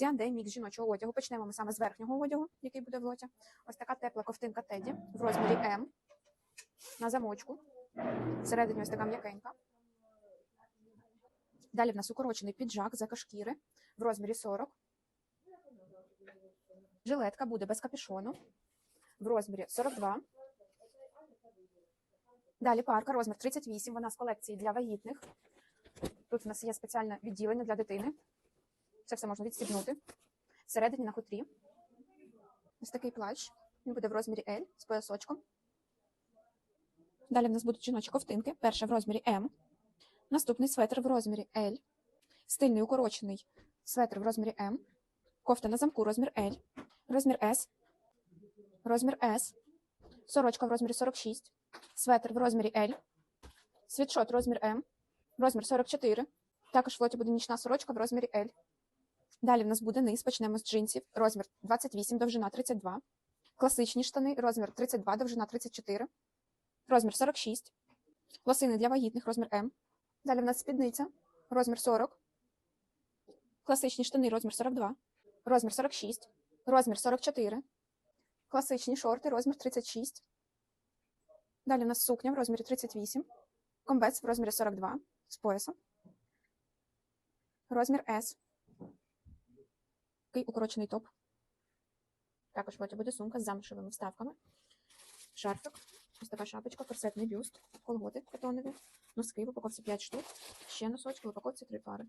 C&A мікс жіночого одягу. Почнемо ми саме з верхнього одягу, який буде в лоті. Ось така тепла ковтинка Теді в розмірі М на замочку. Всередині ось така м'якенька. Далі в нас укорочений піджак з екошкіри в розмірі 40. Жилетка буде без капюшону в розмірі 42. Далі парка, розмір 38. Вона з колекції для вагітних. Тут у нас є спеціальне відділення для дитини. Це все можна відстібнути. Всередині на хутрі. Ось такий плащ. Він буде в розмірі L з поясочком. Далі в нас будуть жіночі ковтинки. Перша в розмірі М. Наступний светр в розмірі L. Стильний укорочений светр в розмірі М. Кофта на замку розмір L. Розмір S. Розмір S. Сорочка в розмірі 46. Светр в розмірі L. Світшот розмір М. Розмір 44. Також в лоті буде нічна сорочка в розмірі L. Далі в нас буде низ. Почнемо з джинсів. Розмір 28, довжина 32. Класичні штани, розмір 32, довжина 34. Розмір 46. Лосини для вагітних, розмір М. Далі в нас спідниця, розмір 40. Класичні штани, розмір 42. Розмір 46. Розмір 44. Класичні шорти, розмір 36. Далі у нас сукня в розмірі 38. Комбець в розмірі 42 з поясом. Розмір S. Такий укорочений топ. Також потім буде сумка з замшевими вставками. Шарфик. Ось така шапочка, корсетний бюст, колготи катонові, носки в упаковці 5 штук, ще носочки в упаковці 3 пари.